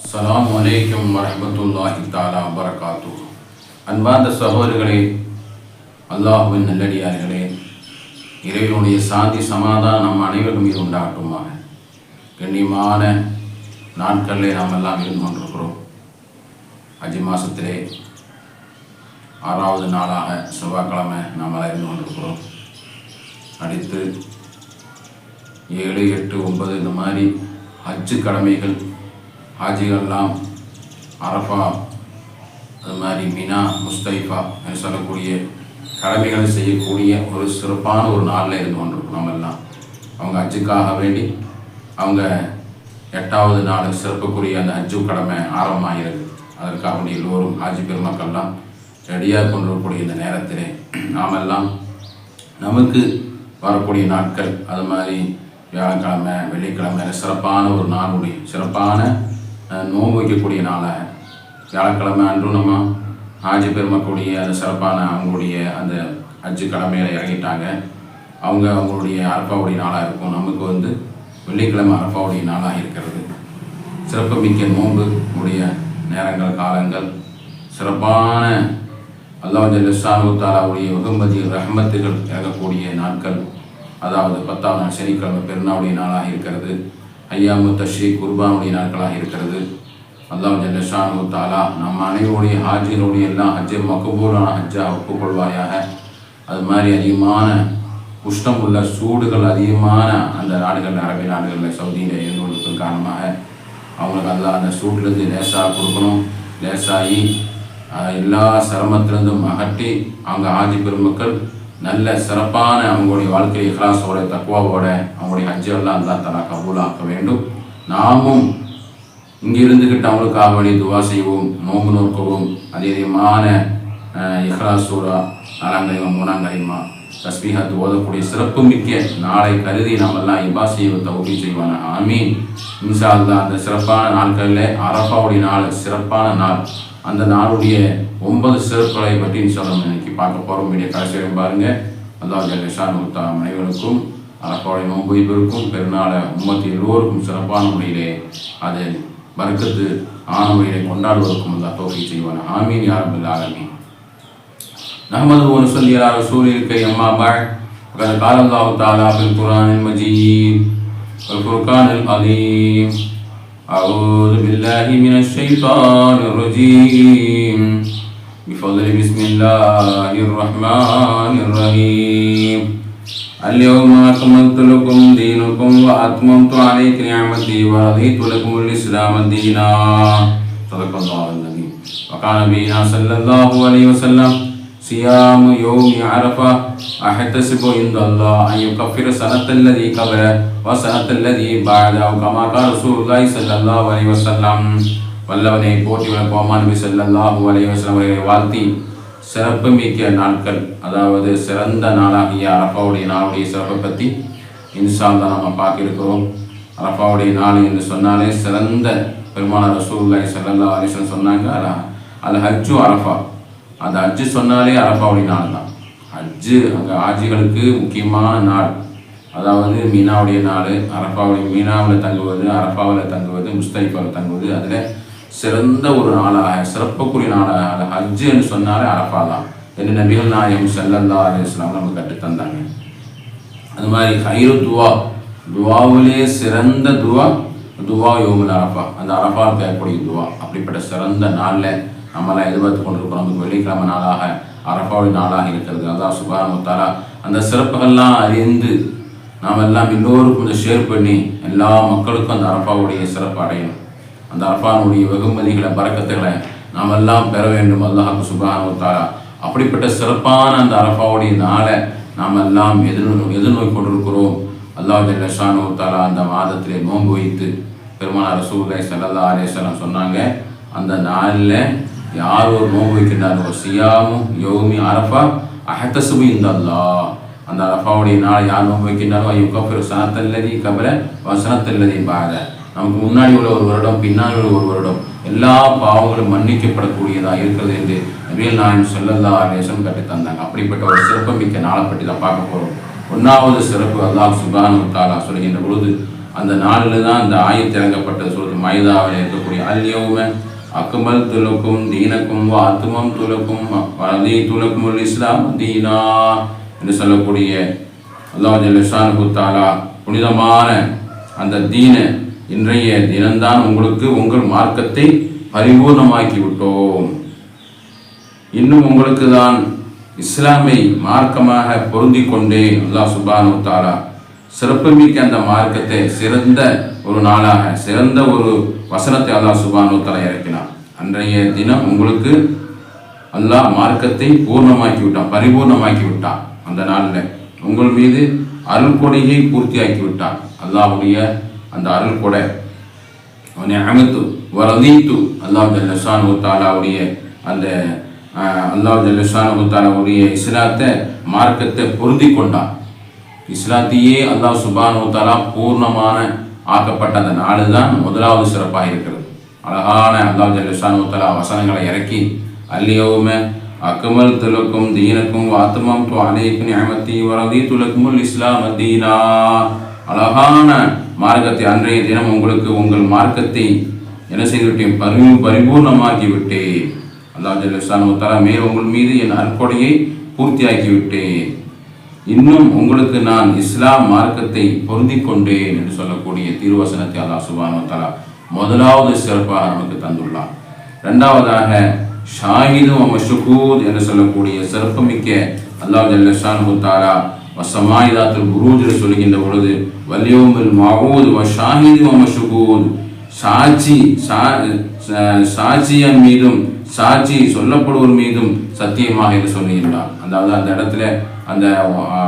அஸ்லாம் வலைக்கம் வரமத்துல்லாஹி தாலா வரகாத்து அன்பார்ந்த சகோதரர்களே அல்லாஹுவின் நல்லடியார்களே இறைவனுடைய சாந்தி சமாதானம் நம் அனைவரும் மீது உண்டாகட்டுமாக. கண்ணியமான நாட்களிலே நாம் எல்லாம் இருந்து கொண்டிருக்கிறோம். அஜி மாதத்திலே ஆறாவது நாளாக செவ்வாய்க்கிழமை நாம் எல்லாம் இருந்து கொண்டிருக்கிறோம். அடுத்து ஏழு எட்டு ஒன்பது இந்த மாதிரி ஹஜ்ஜு கடமைகள் ஹாஜிகள்லாம் அரஃபா அது மாதிரி மினா முஸ்தைஃபா என்று சொல்லக்கூடிய கடமைகளை செய்யக்கூடிய ஒரு சிறப்பான ஒரு நாளில் இருந்து கொண்டிருக்கும் நம்ம எல்லாம் அவங்க அஜுக்காக வேண்டி அவங்க எட்டாவது நாள் சிறப்புக்குரிய அந்த அஜு கடமை ஆரம்பமாகிறது. அதற்காக வேண்டிய எல்லோரும் ஹாஜி பெருமக்கள்லாம் ரெடியாக கொண்டிருக்கக்கூடிய இந்த நேரத்திலே நாமெல்லாம் நமக்கு வரக்கூடிய நாட்கள் அது மாதிரி வியாழக்கிழமை வெள்ளிக்கிழமை சிறப்பான ஒரு நாளுடைய சிறப்பான நோன்பு வைக்கக்கூடிய நாளாக வியாழக்கிழமை அன்றும் நம்ம ஆஜி பெருமக்கூடிய அந்த சிறப்பான அவங்களுடைய அந்த அஜு கடமையில் இறங்கிட்டாங்க. அவங்க அவங்களுடைய அரப்பாவுடைய நாளாக இருக்கும். நமக்கு வந்து வெள்ளிக்கிழமை அரப்பாவுடைய நாளாக இருக்கிறது. சிறப்பு மிக்க நோன்பு உடைய நேரங்கள் காலங்கள் சிறப்பான அல்லாஹ் ஜல்லிஸ்லானு தாலாவுடைய வெகுமதி ரஹமத்துகள் இறங்கக்கூடிய நாட்கள் அதாவது பத்தாம் நாள் சனிக்கிழமை பெருநாளுடைய நாளாக இருக்கிறது. ஐயாமு தஷ்ரீ குர்பானுடைய நாட்களாக இருக்கிறது. அல்லாஹ் ஜல்லிஸ்லானு தாலா நம் அனைவருடைய ஹாஜினுடைய எல்லாம் ஹஜ்ஜை மகபூலான ஹஜ்ஜா ஒப்புக்கொள்வாயாக. அது மாதிரி அதிகமான உஷ்ணம் உள்ள சூடுகள் அதிகமான அந்த நாடுகள் அரபி நாடுகளில் சவுதியில் இருந்தவர்களுக்கு காரணமாக அவங்களுக்கு அல்லா அந்த சூட்லேருந்து லேசாக கொடுக்கணும். லேசாகி எல்லா சிரமத்திலிருந்தும் அகட்டி அவங்க ஆஜி பெருமக்கள் நல்ல சிறப்பான அவங்களுடைய வாழ்க்கை இஹ்லாஸோட தக்குவாவோட அவங்களுடைய ஹஜ்ஜெல்லாம் அல்லா தலா கபூலாக்க வேண்டும். நாமும் இங்கே இருந்துக்கிட்டு அவங்களுக்காக வேண்டி துவா செய்வோம் நோம்பு நோக்கவும். அதிகமான இஹ்லாசூரா நாலாங்கரிமா மூணாங்கரிமா தஸ்மீகத்து ஓதக்கூடிய சிறப்பு மிக்க நாளை கருதி நாமெல்லாம் இபா செய்வ தௌபி செய்வான ஆமீன். இன்ஷா தான் அந்த சிறப்பான நாட்களில் அரஃபாவுடைய நாள் சிறப்பான நாள். அந்த நாளுடைய ஒன்பது சிறப்புகளை பற்றி இன்ஷா அல்லாஹ் இன்னைக்கு பார்க்க போகிறோம் மீடிய கடைசி வரையும் பாருங்க அல்லாஹ் ஜல்லிஷான் முத்தா அனைவருக்கும் அரப்பாவுடைய நோன்பு வைப்பிற்கும் பெருநாளை உம்மத்து எல்லோருக்கும் சிறப்பான முறையிலே அது பறக்கத்து ஆன முறையிலே கொண்டாடுவதற்கும் அல்லா தோஃபி செய்வான ஆமீன் யாரும் ஆலமீன் نحمده ونصلي على رسوله الكريم أما بعد فقد قال الله تعالى في القرآن المجيد والفرقان العظيم أعوذ بالله من الشيطان الرجيم بفضل بسم الله الرحمن الرحيم. اليوم أكملت لكم دينكم وأتممت عليكم نعمتي ورضيت لكم الإسلام دينا. صدق الله النبي وقال نبينا صلى الله عليه وسلم صيام يوم عرفة أحتسب عند الله أن يكفر سنة الذي قبل وسنة الذي بعد أو كما قال رسول الله صلى الله عليه وسلم. வல்லவனை போற்றி வளர்ப்போமான் செல்லல்லாஹு ஸல்லல்லாஹு அவர்களை வாழ்த்தி சிறப்பு மிக்க நாட்கள். அதாவது சிறந்த நாளாகிய அரப்பாவுடைய நாளுடைய சிறப்பை பற்றி இன்ஷால்லா நம்ம பார்க்கிருக்கிறோம் அரப்பாவுடைய நாள் என்று சொன்னாலே சிறந்த பெருமானார் ரசூல்லாய் ஸல்லல்லாஹு அலைஹி சொன்னாங்க அல அல் ஹஜ்ஜு அரஃபா. அந்த ஹஜ்ஜு சொன்னாலே அரஃபாவுடைய நாள் தான். ஹஜ்ஜு அங்கே ஆஜிகளுக்கு முக்கியமான நாள். அதாவது மீனாவுடைய நாள் அரப்பாவுடைய மீனாவில் தங்குவது அரப்பாவில் தங்குவது முஸ்தலிஃபாவில் தங்குவது அதில் சிறந்த ஒரு நாளாக சிறப்புக்குரிய நாளாக ஹஜ்ஜு என்று சொன்னாலே அரஃபா தான். என்று நபிகள் நாயகம் செல்லல்லா அலிஸ்லாம் நமக்கு கற்றுத் தந்தாங்க. அது மாதிரி ஹைரு துவா துவாவிலே சிறந்த துவா துவா யோமுல் அரஃபா. அந்த அரஃபா கேட்கக்கூடிய துவா. அப்படிப்பட்ட சிறந்த நாளில் நம்மளாம் எதிர்பார்த்து கொண்டிருக்கிறோம். நமக்கு வெள்ளிக்கிழமை நாளாக அரஃபாவுடைய நாளாக இருக்கிறது. அதான் சுபான் முத்தாரா அந்த சிறப்புகள்லாம் அறிந்து நாம் எல்லாம் எல்லோருக்கும் கொஞ்சம் ஷேர் பண்ணி எல்லா மக்களுக்கும் அந்த அரஃபாவுடைய சிறப்பு அடையணும். அந்த அரஃபானுடைய வெகுமதிகளை பறக்கத்துகளை நாம் எல்லாம் பெற வேண்டும் அல்லாஹு சுபான் அப்படிப்பட்ட சிறப்பான அந்த அரஃபாவுடைய நாளை நாம் எல்லாம் எதிர்நோ எதிர்நோக்கி கொண்டிருக்கிறோம் அல்லாஹ் ஜல்லஷானு தாலா அந்த மாதத்திலே நோன்பு வைத்து பெருமானார் ரசூலை சல்லா அலைஹி சொன்னாங்க அந்த நாளில் யார் ஒரு நோன்பு வைக்கின்றாரோ சியாமு யோமி அரஃபா அஹத்தசுபு இந்த அல்லாஹ் அந்த அரஃபாவுடைய நாள் யார் நோன்பு வைக்கின்றாரோ ஐயோ கஃபிர் சனத்தல்லதி கபல வசனத்தல்லதி பாத நமக்கு முன்னாடி உள்ள ஒரு வருடம் பின்னாடி உள்ள ஒரு வருடம் எல்லா பாவங்களும் மன்னிக்கப்படக்கூடியதாக இருக்கிறது என்று நபிகள் நாயன் ஸல்லல்லாஹு ரேசம் கட்டி தந்தாங்க. அப்படிப்பட்ட ஒரு சிறப்புமிக்க நாளை பற்றி தான் பார்க்க போகிறோம் ஒன்றாவது சிறப்பு அல்லாஹ் சுபானு தாலா சொல்கின்ற பொழுது அந்த நாளில் தான் அந்த ஆயத்து இறங்கப்பட்டது. சொல்லுது மைதாவில் இருக்கக்கூடிய அல்யவும அக்கமல் துலக்கும் தீனக்கும் வாத்துமம் துலக்கும் வதி துலக்கும் இஸ்லாம் தீனா என்று சொல்லக்கூடிய அல்லாஹ் ஜல்லிஷானு தாலா புனிதமான அந்த தீன இன்றைய தினம்தான் உங்களுக்கு உங்கள் மார்க்கத்தை பரிபூர்ணமாக்கி விட்டோம் இன்னும் உங்களுக்கு தான் இஸ்லாமை மார்க்கமாக பொருந்தி கொண்டே அல்லாஹ் சுபானு தாரா சிறப்புமிக்க அந்த மார்க்கத்தை சிறந்த ஒரு நாளாக சிறந்த ஒரு வசனத்தை அல்லா சுபானு தாரா இறக்கினான். அன்றைய தினம் உங்களுக்கு அல்லாஹ் மார்க்கத்தை பூர்ணமாக்கி விட்டான் பரிபூர்ணமாக்கி விட்டான் அந்த நாளில் உங்கள் மீது அருள் கொடையை பூர்த்தியாக்கி விட்டான் அல்லாஹுடைய அந்த அருள் கூட. அவனை அமைத்து வரதீத்து அல்லாஹ் ஜல்லஷானு தாலாவுடைய அந்த அல்லாஹ் ஜல்லஷானு தாலாவுடைய இஸ்லாத்தை மார்க்கத்தை பொருந்தி கொண்டான். இஸ்லாத்தையே அல்லாஹ் சுபானு தாலா பூர்ணமான ஆக்கப்பட்ட அந்த நாடு தான் முதலாவது சிறப்பாக இருக்கிறது. அழகான அல்லாஹ் ஜல்லஷானு தாலா வசனங்களை இறக்கி அல்லியவும அக்கமல் துலக்கும் தீனக்கும் வாத்தமம் து அலைக்கும் வரதி துலக்குமுல் இஸ்லாம் தீனா. அழகான மார்க்கத்தை அன்றைய தினம் உங்களுக்கு உங்கள் மார்க்கத்தை என்ன செய்துவிட்டேன்? பரி பரிபூர்ணமாக்கிவிட்டேன். அல்லா அல்லாஹ் ஜல்லஷானு மேல் உங்கள் மீது என் அற்கொடையை பூர்த்தியாக்கிவிட்டேன். இன்னும் உங்களுக்கு நான் இஸ்லாம் மார்க்கத்தை பொருந்தி கொண்டேன் என்று சொல்லக்கூடிய தீர்வசனத்தை அல்லா சுபானு தலா முதலாவது சிறப்பாக நமக்கு தந்துள்ளான். ரெண்டாவதாக ஷாஹிது ஷுகூத் என்று சொல்லக்கூடிய சிறப்புமிக்க அல்லாஹ் ஜல்லஷானு தாரா வசமாயிதாத்துல் புரூஜில் சொல்லுகின்ற பொழுது வல்யோமில் மாவூத் வ ஷாஹிது வ சாட்சி சா- சாட்சியன் மீதும் சாட்சி சொல்லப்படுவோர் மீதும் சத்தியமாக என்று சொல்லுகின்றான் அதாவது அந்த இடத்துல அந்த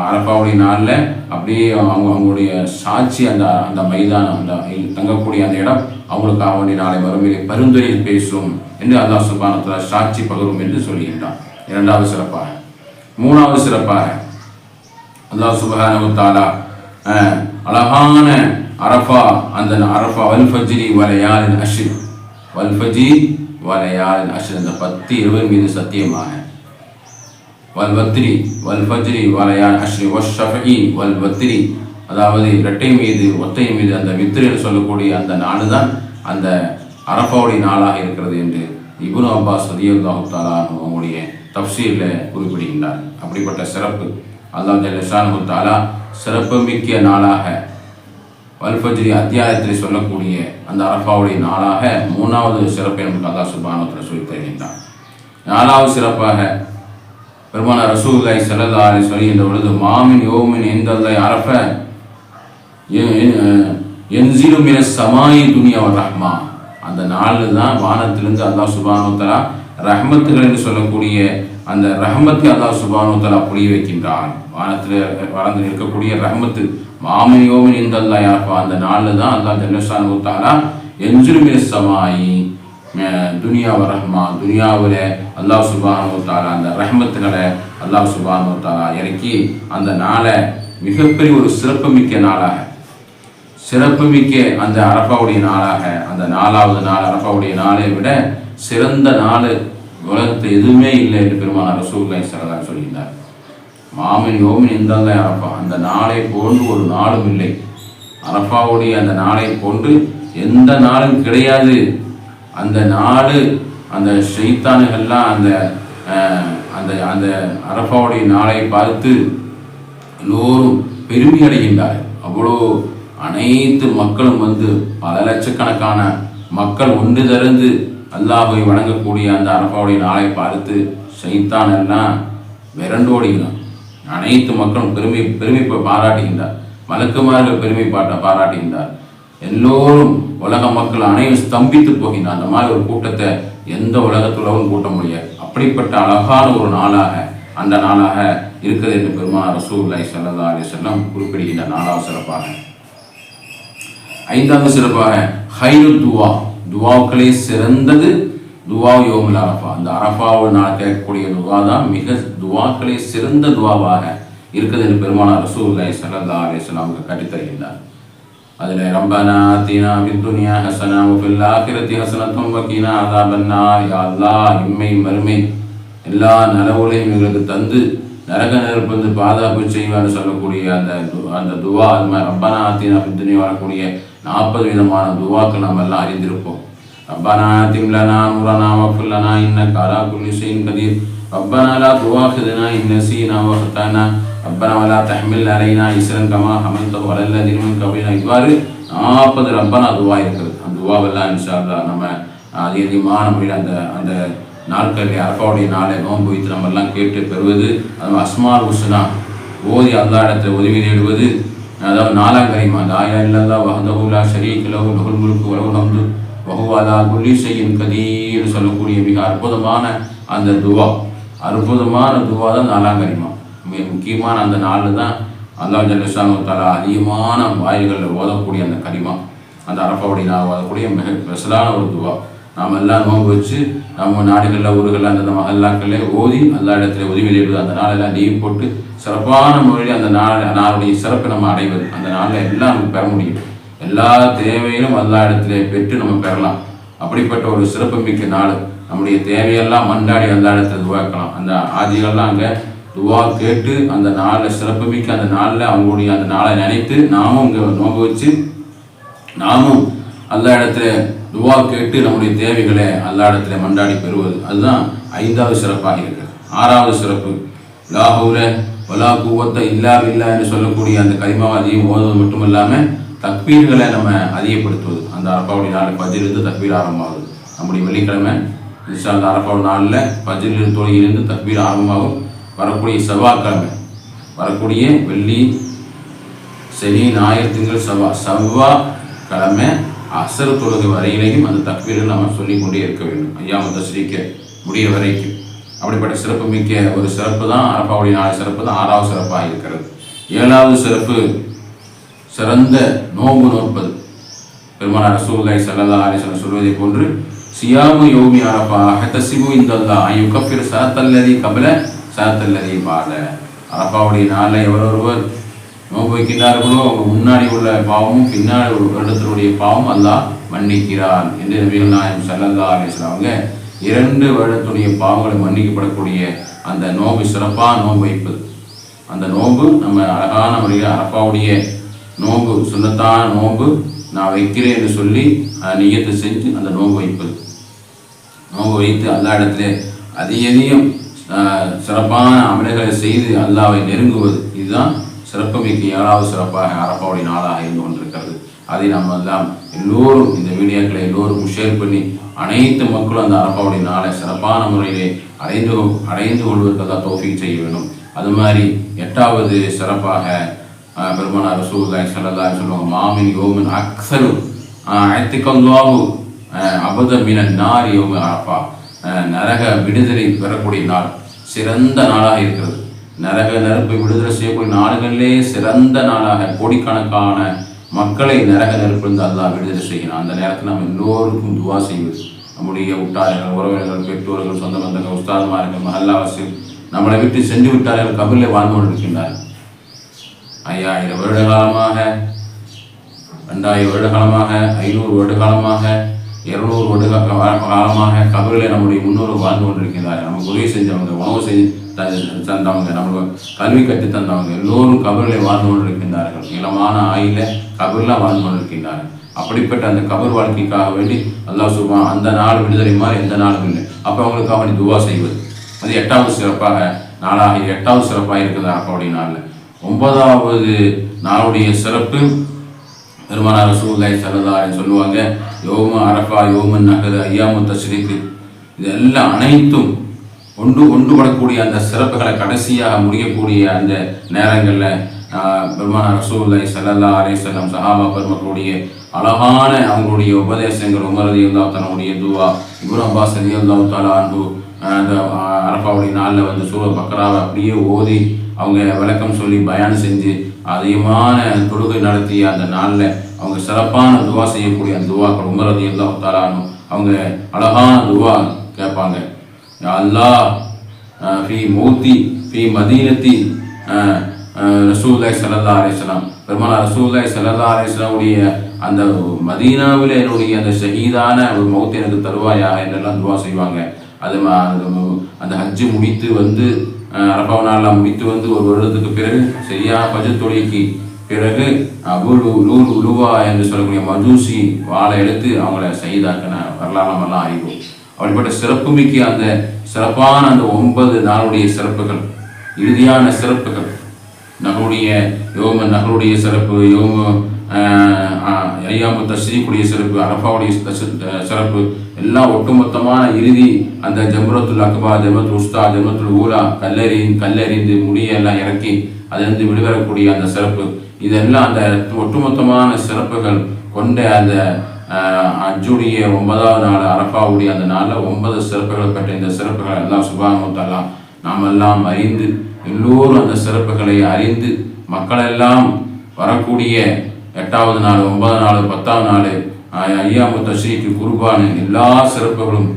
அரப்பாவுடைய நாளில் அப்படியே அவங்க அவங்களுடைய சாட்சி அந்த அந்த மைதானம் அந்த தங்கக்கூடிய அந்த இடம் அவங்களுக்கு அவனுடைய நாளை மறுமையிலே பரிந்துரையில் பேசும் என்று அல்லாஹ் சுபானத்தில் சாட்சி பகரும் என்று சொல்லுகின்றான். இரண்டாவது சிறப்பாக. மூணாவது சிறப்பாக. அல்லாஹ் சுபஹானவத்தாலா அழகான அரஃபா அந்த அரஃபா வல்ஃபஜ்ரி வலையாலின் அஷ்ர் வல் ஃபஜ்ரி வலையாலின் அந்த பத்து இருபது மீது சத்தியமாக. வல்வத்ரி வல்ஃபஜ்ரி வல் வலையால் அஷ்ரி வஷ் வல்வத்ரி அதாவது இரட்டை மீது ஒற்றை மீது அந்த வித்ரு என்று சொல்லக்கூடிய அந்த நாடு தான் அந்த அரபாவுடைய நாளாக இருக்கிறது என்று இபுன் அப்பாஸ் ரதியல்லாஹு தாலா அவங்களுடைய தப்சீரில் குறிப்பிடுகின்றார். அப்படிப்பட்ட சிறப்பு. அல்லாஹ் ஜல்லஷானு தாலா சிறப்புமிக்க நாளாக வல்ஃபஜ்ரி அத்தியாயத்தில் சொல்லக்கூடிய அந்த அரஃபாவுடைய நாளாக மூணாவது சிறப்பை நமக்கு அல்லா சுபானத்தில் சொல்லி தருகின்றான். நாலாவது சிறப்பாக பெருமான ரசூலாய் ஸல்லல்லாஹு அலைஹி சொல்கின்ற பொழுது மாமின் யோமின் எந்தல்லாய் அரஃப என்சிலு மின சமாயி துனியா ரஹ்மா. அந்த நாளில் தான் வானத்திலிருந்து அல்லா சுபானோத்தரா ரஹ்மத்துகள் என்று சொல்லக்கூடிய அந்த ரஹமத்தை அல்லாஹ் சுபானுத்தலா புரிய வைக்கின்றான். வானத்தில் வளர்ந்து இருக்கக்கூடிய ரஹ்மத்து. மாமின் யோமின் எந்தல்லாய் அந்த நாளில் தான் அல்லாஹ் ஜன்னஸ்தான் தாலா என்சிலு சமாயி துனியா ரஹ்மா துனியாவில் அல்லாஹ் சுபானு தாலா அந்த ரஹ்மத்துகளை அல்லாஹ் சுபானு தாலா இறக்கி அந்த நாளை மிகப்பெரிய ஒரு சிறப்புமிக்க நாளாக. சிறப்புமிக்க அந்த அரப்பாவுடைய நாளாக அந்த நாலாவது நாள் அரப்பாவுடைய நாளை விட சிறந்த நாள் உலகத்து எதுவுமே இல்லை என்று பெருமான ரசூல்லாய் சரதார் சொல்கின்றார் மாமின் யோமின் இந்த அரப்பா அந்த நாளை போன்று ஒரு நாளும் இல்லை. அரப்பாவுடைய அந்த நாளை போன்று எந்த நாளும் கிடையாது. அந்த நாடு அந்த ஷைத்தானுகள்லாம் அந்த அந்த அந்த அரப்பாவுடைய நாளை பார்த்து எல்லோரும் பெருமை அடைகின்றார்கள். அவ்வளோ அனைத்து மக்களும் வந்து பல லட்சக்கணக்கான மக்கள் ஒன்று திறந்து அல்லாஹை வணங்கக்கூடிய அந்த அரபாவுடைய நாளை பார்த்து சைத்தான் எல்லாம் விரண்டோடுகிறான் அனைத்து மக்களும் பெருமை பெருமை பாராட்டுகின்றார். மலக்குமார்கள் பெருமை பாட்ட பாராட்டுகின்றார். எல்லோரும் உலக மக்கள் அனைவரும் ஸ்தம்பித்து போகின்றார். அந்த மாதிரி ஒரு கூட்டத்தை எந்த உலகத்துலவும் கூட்ட முடியாது. அப்படிப்பட்ட அழகான ஒரு நாளாக அந்த நாளாக இருக்கிறது என்று பெருமானார் ரசூல்லாய் சல்லா அலி செல்லம் குறிப்பிடுகின்ற நாளாக சிறப்பாக. ஐந்தாவது சிறப்பாக ஹைரு துவா. துவாக்களே சிறந்தது. துவா யோமுல் அரஃபா. அந்த அரஃபாவில் நான் கேட்கக்கூடிய துவா தான் மிக துவாக்களே சிறந்த துவாவாக இருக்குது என்று பெருமானார் ரசூல்லாய் சல்லா அலிஸ்லாம் அவங்க கட்டித்தருகின்றார். அதில் ரம்பனா தீனா வித்துனியா ஹசனா ஃபில் ஆக்கிரத்தி ஹசனத்தும் வக்கீனா அதாபன்னா யாழ்லா இம்மை மருமை எல்லா நலவுகளையும் எங்களுக்கு தந்து நரக நெருப்பு வந்து பாதுகாப்பு செய்வான்னு சொல்லக்கூடிய அந்த அந்த துவா அது மாதிரி ரம்பனா தீனா பித்துனியா வரக்கூடிய நாற்பது விதமான துவாக்கள் நம்ம எல்லாம் அறிந்திருப்போம் ربنا آتم لنا نورنا واغفر لنا إنك على كل شيء قدير ربنا لا تؤاخذنا إن نسينا وأخطأنا ربنا ولا تحمل علينا إسرا كما حملته على الذين من قبلنا இவ்வாறு நாற்பது ரப்பனா துவா இருக்குது அந்த துவாவெல்லாம் இன்ஷா அல்லாஹ் நம்ம அதி அதிகமான முறையில் அந்த அந்த நாட்களில் அரபாவுடைய நாளை நோன்பு வைத்து நம்ம எல்லாம் கேட்டு பெறுவது அது அஸ்மால் உஸ்னா ஓதி அல்லா இடத்துல உதவி தேடுவது அதாவது நாலாம் கரிமா லாயா இல்லல்லா வஹதஹு லா ஷரீக் லஹு லஹுல் முல்கு வலஹுல் ஹம்து வஹுவ அலா குல்லி ஷைஇன் கதீர் சொல்லக்கூடிய மிக அற்புதமான அந்த துவா அற்புதமான துவா தான் நாலாம் கரிமா மிக முக்கியமான அந்த நாளில் தான் அல்லாஹ் ஜல்லஷானு தலா அதிகமான வாயில்களில் ஓதக்கூடிய அந்த கரிமா அந்த அரப்பாவுடைய நான் ஓதக்கூடிய மிக ஸ்பெஷலான ஒரு துவா நாம் எல்லாம் நோன்பு வச்சு நம்ம நாடுகளில் ஊர்களில் அந்த மகல்லாக்களில் ஓதி எல்லா இடத்துல உதவி தேடுவது அந்த நாளெல்லாம் லீவ் போட்டு சிறப்பான முறையில் அந்த நாள் நாளுடைய சிறப்பை நம்ம அடைவது. அந்த நாளில் எல்லாம் நமக்கு பெற முடியும். எல்லா தேவையிலும் எல்லா இடத்துல பெற்று நம்ம பெறலாம். அப்படிப்பட்ட ஒரு சிறப்புமிக்க நாள். நம்முடைய தேவையெல்லாம் மண்டாடி அந்த இடத்துல துவாக்கலாம் அந்த ஆதிகள்லாம் அங்கே துவா கேட்டு அந்த நாளில் சிறப்புமிக்க அந்த நாளில் அவங்களுடைய அந்த நாளை நினைத்து நாமும் இங்கே நோம்பு வச்சு நாமும் அந்த இடத்துல துவா கேட்டு நம்முடைய தேவைகளை அல்லாடத்தில் மண்டாடி பெறுவது. அதுதான் ஐந்தாவது சிறப்பாக இருக்கிறது. ஆறாவது சிறப்பு. லாஹூல வலா கூவத்தை இல்லா இல்லா என்று சொல்லக்கூடிய அந்த கரிமாவை அதிகம் ஓதுவது மட்டும் இல்லாமல் தக்பீர்களை நம்ம அதிகப்படுத்துவது. அந்த அரப்பாவுடைய நாள் பஜிலிருந்து தக்பீர் ஆரம்பமாகுது. நம்முடைய வெள்ளிக்கிழமை இன்ஷா அந்த அரப்பாவுடைய நாளில் பஜிலிருந்து தொழிலிருந்து தக்பீர் ஆரம்பமாகும். வரக்கூடிய செவ்வாய்க்கிழமை வரக்கூடிய வெள்ளி சனி ஞாயிறு திங்கள் செவ்வாய் செவ்வாய் கிழமை அசர் தொழுது வரையிலையும் அந்த தக்பீரை நம்ம சொல்லிக்கொண்டே இருக்க வேண்டும். ஐயா தஸ்ரீக்க முடிய வரைக்கும். அப்படிப்பட்ட சிறப்பு மிக்க ஒரு சிறப்பு தான் அரப்பாவுடைய நாலு சிறப்பு தான் ஆறாவது சிறப்பாக இருக்கிறது. ஏழாவது சிறப்பு சிறந்த நோம்பு நோற்பது. பெருமானார் ரசூலுல்லாஹி சல்லா அலைஹி சொல்வதை போன்று சியாமு யோமி அரஃபா ஹதசிபு இந்தல்லாஹ் ஐயோ யுகஃபிர் சரத்தல்லதி கபல சரத்தல்லதி பாட அரப்பாவுடைய நாளில் எவரொருவர் நோன்பு அவங்க முன்னாடி உள்ள பாவமும் பின்னாடி ஒரு வருடத்தினுடைய பாவம் அல்லாஹ் மன்னிக்கிறான் என்று நபிகள் நாயம் சல்லல்லா அலைஹி இரண்டு வருடத்துடைய பாவங்களை மன்னிக்கப்படக்கூடிய அந்த நோபு சிறப்பாக நோன்பு வைப்பது அந்த நோன்பு நம்ம அழகான முறையில் அரப்பாவுடைய நோன்பு சுண்ணத்தான நோன்பு நான் வைக்கிறேன் என்று சொல்லி அஹ், செஞ்சு அந்த நோன்பு வைப்பது நோன்பு வைத்து அல்லா இடத்துல அதிகம் சிறப்பான அமல்களை செய்து அல்லாவை நெருங்குவது. இதுதான் சிறப்புமிக்க ஏழாவது சிறப்பாக அரப்பாவுடைய நாளாக இருந்து கொண்டிருக்கிறது. அதை நம்ம எல்லாம் எல்லோரும் இந்த வீடியோக்களை எல்லோரும் ஷேர் பண்ணி அனைத்து மக்களும் அந்த அரப்பாவுடைய நாளை சிறப்பான முறையிலே அடைந்து அடைந்து கொள்வதற்காக தோஃபிக் செய்ய வேண்டும். அது மாதிரி எட்டாவது சிறப்பாக ஆஹ், பெருமானார் ரசூலுல்லாஹி சொல்லுவாங்க மாமின் யோமின் அக்சரு அத்திகல்லாஹு அபத மினன் நார் யோமி அரஃபா. நரக விடுதலை பெறக்கூடிய நாள் சிறந்த நாளாக இருக்கிறது. நரக நெருப்பை விடுதலை செய்யக்கூடிய நாடுகளிலே சிறந்த நாளாக கோடிக்கணக்கான மக்களை நரக நெருப்பிலிருந்து அல்லாஹ் விடுதலை செய்யணும் அந்த நேரத்தில் நம்ம எல்லோருக்கும் துவா செய்வது. நம்முடைய உட்டாளர்கள் உறவினர்கள் பெற்றோர்கள் சொந்த பந்தங்கள் உஸ்தாதுமார்கள் மஹல்லாவாசிகள் நம்மளை விட்டு சென்று விட்டார்கள் கபிலே வாழ்ந்து கொண்டிருக்கின்றார் ஐயாயிரம் வருட காலமாக ரெண்டாயிரம் வருட காலமாக ஐநூறு வருட காலமாக இருநூறு வருட காலமாக கபர்களை நம்முடைய முன்னோர்கள் வாழ்ந்து கொண்டிருக்கிறார்கள் நமக்கு உதவி செஞ்சவங்க உணவு செஞ்சு தந்தவங்க நம்மளுக்கு கல்வி கற்று தந்தவங்க எல்லோரும் கபர்களை வாழ்ந்து கொண்டிருக்கின்றார்கள். நீளமான ஆயில கபரில் வாழ்ந்து கொண்டிருக்கின்றார்கள். அப்படிப்பட்ட அந்த கபர் வாழ்க்கைக்காக வேண்டி அல்லா சுபான் அந்த நாள் விடுதலை மாதிரி எந்த நாளும் இல்லை. அப்போ அவங்களுக்காக வேண்டி துவா செய்வது. அது எட்டாவது சிறப்பாக நாளாக எட்டாவது சிறப்பாக இருக்குது? அப்போ நாளில். ஒன்பதாவது நாளுடைய சிறப்பு பெருமானார் ரசூலுல்லாஹி சரதா சொல்லுவாங்க யோம அரஃபா யோமன் நகர் ஐயாமு தஸ்ரீக்கு இதெல்லாம் அனைத்தும் ஒன்று ஒன்றுபடக்கூடிய அந்த சிறப்புகளை கடைசியாக முடியக்கூடிய அந்த நேரங்களில் பெருமானார் ரசூலுல்லாஹி சரதா அலைஹி வஸல்லம் சஹாபா பெருமக்களுடைய அழகான அவங்களுடைய உபதேசங்கள் உமர் ரலியல்லாஹு தன்னுடைய துவா இப்னு அப்பாஸ் ரலியல்லாஹு தஆலா தாலா அன்பு அந்த அரப்பாவுடைய நாளில் வந்து சூழ பக்கராவை அப்படியே ஓதி அவங்க விளக்கம் சொல்லி பயணம் செஞ்சு அதிகமான தொழுகை நடத்திய அந்த நாளில் அவங்க சிறப்பான துவா செய்யக்கூடிய அந்த துவாக்கள் உமரது எல்லாம் தாரானும் அவங்க அழகான துவா கேட்பாங்க. அல்லா ஃபி மௌத்தி ஃபி மதீனத்தி ரசூல்லாய் சல்லா அலிஸ்லாம் பெருமானா ரசூல்லாய் சல்லா அலிஸ்லாமுடைய அந்த மதீனாவில் என்னுடைய அந்த ஷஹீதான ஒரு மௌத்தை எனக்கு தருவாயா என்றெல்லாம் துவா செய்வாங்க. அது அந்த ஹஜ்ஜு முடித்து வந்து அரபாவ நாளில் முடித்து வந்து ஒரு வருடத்துக்கு பிறகு சரியான பஜ தொழிலுக்கு பிறகு அபுலு லூர் உலுவா என்று சொல்லக்கூடிய மஜூசி வாழை எடுத்து அவங்கள செய்தாக்கின எல்லாம் அறிவோம். அப்படிப்பட்ட சிறப்புமிக்க அந்த சிறப்பான அந்த ஒன்பது நாளுடைய சிறப்புகள் இறுதியான சிறப்புகள். நகருடைய யோம நகருடைய சிறப்பு யோம ஐயாமு தஸ்ரீக்குடைய சிறப்பு அரஃபாவுடைய சிறப்பு எல்லாம் ஒட்டுமொத்தமான இறுதி அந்த ஜம்ரத்துல் அக்பா ஜமத்துல் உஸ்தா ஜமத்துல் ஊலா கல்லறி கல்லறிந்து முடியெல்லாம் இறக்கி அதிலிருந்து விடுபெறக்கூடிய அந்த சிறப்பு. இதெல்லாம் அந்த ஒட்டுமொத்தமான சிறப்புகள் கொண்ட அந்த அஜுடைய ஒன்பதாவது நாள் அரஃபாவுடைய அந்த நாளில் ஒன்பது சிறப்புகளை பெற்ற இந்த சிறப்புகள் எல்லாம் சுபாமுத்தெல்லாம் நாம் எல்லாம் அறிந்து எல்லோரும் அந்த சிறப்புகளை அறிந்து மக்களெல்லாம் வரக்கூடிய எட்டாவது நாள் ஒன்பதாவது நாள் பத்தாவது நாள் ஐயாமு தஸ்ரீக்கு குருபானு எல்லா சிறப்புகளும்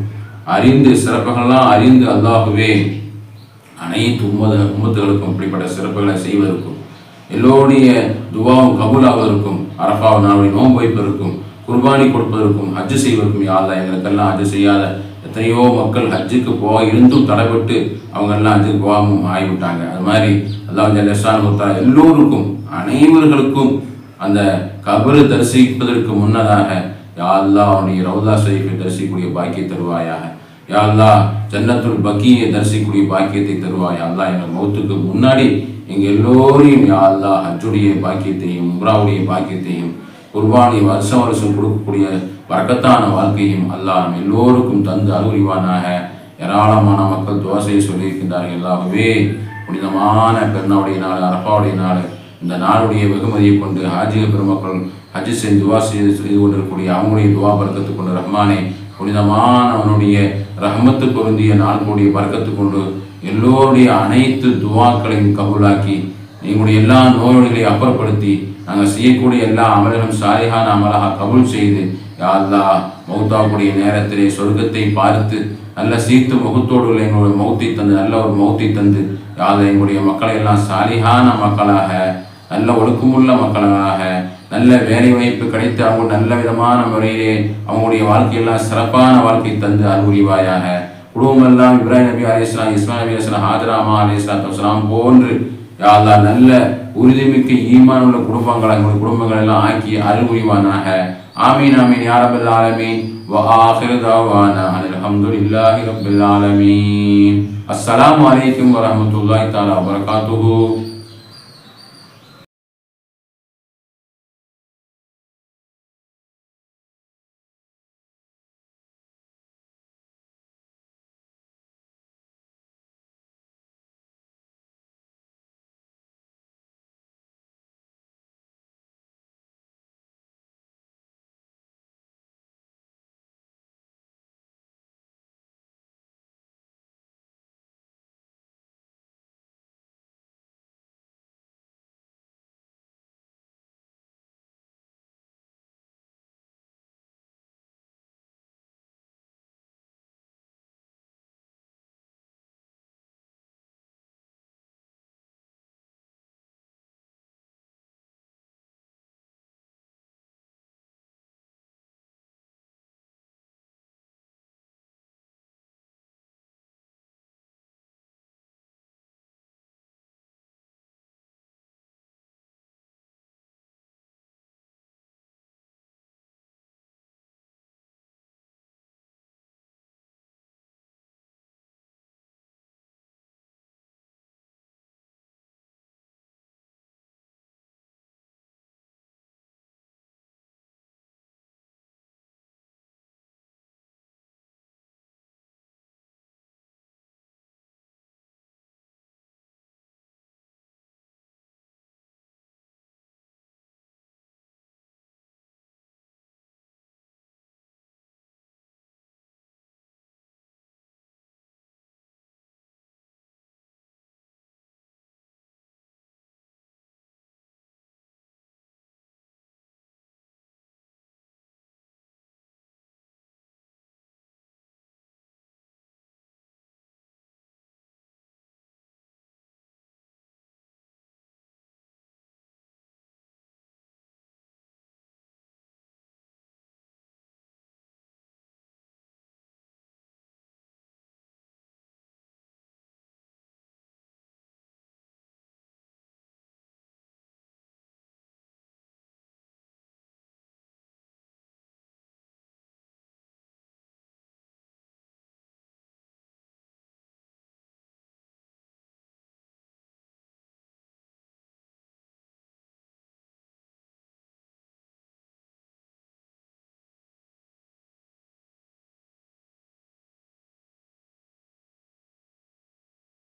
அறிந்து சிறப்புகள்லாம் அறிந்து அல்லாகவே அனைத்து உம்மத உம்மத்துகளுக்கும் இப்படிப்பட்ட சிறப்புகளை செய்வதற்கும் எல்லோருடைய துவாவும் கபூலாவதற்கும் அரஃபாவு நாளுடைய நோன்பு வைப்பதற்கும் குர்பானி கொடுப்பதற்கும் ஹஜ்ஜு செய்வதற்கும் யாரில் எங்களுக்கெல்லாம் ஹஜ்ஜு செய்யாத எத்தனையோ மக்கள் ஹஜ்ஜுக்கு போக இருந்தும் தடைப்பட்டு அவங்கெல்லாம் ஹஜ்ஜுக்கு போகாமல் ஆகிவிட்டாங்க. அது மாதிரி அல்லாஹ் ஜல்லஷான் எல்லோருக்கும் அனைவர்களுக்கும் அந்த கபரு தரிசிப்பதற்கு முன்னதாக யாழ்லா அவனுடைய ரவுதா ஷரீஃபை தரிசிக்கக்கூடிய பாக்கியம் தருவாயாக. யாழ்லா ஜன்னத்துல் பக்கியை தரிசிக்கக்கூடிய பாக்கியத்தை தருவாய் அல்லா எங்கள் மௌத்துக்கு முன்னாடி எங்கள் எல்லோரையும் யாழ்லா ஹஜ்ஜுடைய பாக்கியத்தையும் உம்ராவுடைய பாக்கியத்தையும் குர்பானி வருஷம் வருஷம் கொடுக்கக்கூடிய வரக்கத்தான வாழ்க்கையும் அல்லாஹ் நம் எல்லோருக்கும் தந்து அறிவுரிவானாக ஏராளமான மக்கள் தோசையை சொல்லியிருக்கின்றார்கள். எல்லாவே புனிதமான பெண்ணாவுடைய நாள் அரப்பாவுடைய நாள். இந்த நாளுடைய வெகுமதியை கொண்டு ஹாஜிக பெருமக்கள் ஹஜ்ஜு செய்து துவா செய்து செய்து கொண்டிருக்கக்கூடிய அவங்களுடைய துவா பறக்கத்து கொண்டு ரஹ்மானே புனிதமான அவனுடைய ரஹமத்து பொருந்திய நாளுடைய பறக்கத்து கொண்டு எல்லோருடைய அனைத்து துவாக்களையும் கபூலாக்கி எங்களுடைய எல்லா நோய்களையும் அப்புறப்படுத்தி நாங்கள் செய்யக்கூடிய எல்லா அமல்களும் சாரிகான அமலாக கபூல் செய்து யாழ்லா மௌத்தாவுடைய நேரத்திலே சொர்க்கத்தை பார்த்து நல்ல சீத்து முகத்தோடு உள்ள எங்களுடைய மௌத்தை தந்து நல்ல ஒரு மௌத்தை தந்து யாழ் எங்களுடைய மக்களை எல்லாம் சாலிகான மக்களாக நல்ல ஒழுக்கமுள்ள மக்களாக நல்ல வேலை வாய்ப்பு கிடைத்து அவங்க நல்ல விதமான முறையிலே அவங்களுடைய வாழ்க்கையெல்லாம் சிறப்பான வாழ்க்கை தந்து அறிவுரிவாயாக குடும்பமெல்லாம் இப்ராஹிம் நபி அலி இஸ்லாம் இஸ்லாம் நபி அஸ்லாம் ஹாஜராமா அலி இஸ்லாம் போன்று யாழ்லா நல்ல உறுதிமிக்க ஈமான் உள்ள குடும்பங்களை எங்களுடைய குடும்பங்கள் எல்லாம் ஆக்கி அறிவுரிவானாக ஆமீன் ஆமீன் யாரபல் ஆலமீன் وآخر دعوانا أن الحمد لله رب العالمين السلام عليكم ورحمة الله تعالى وبركاته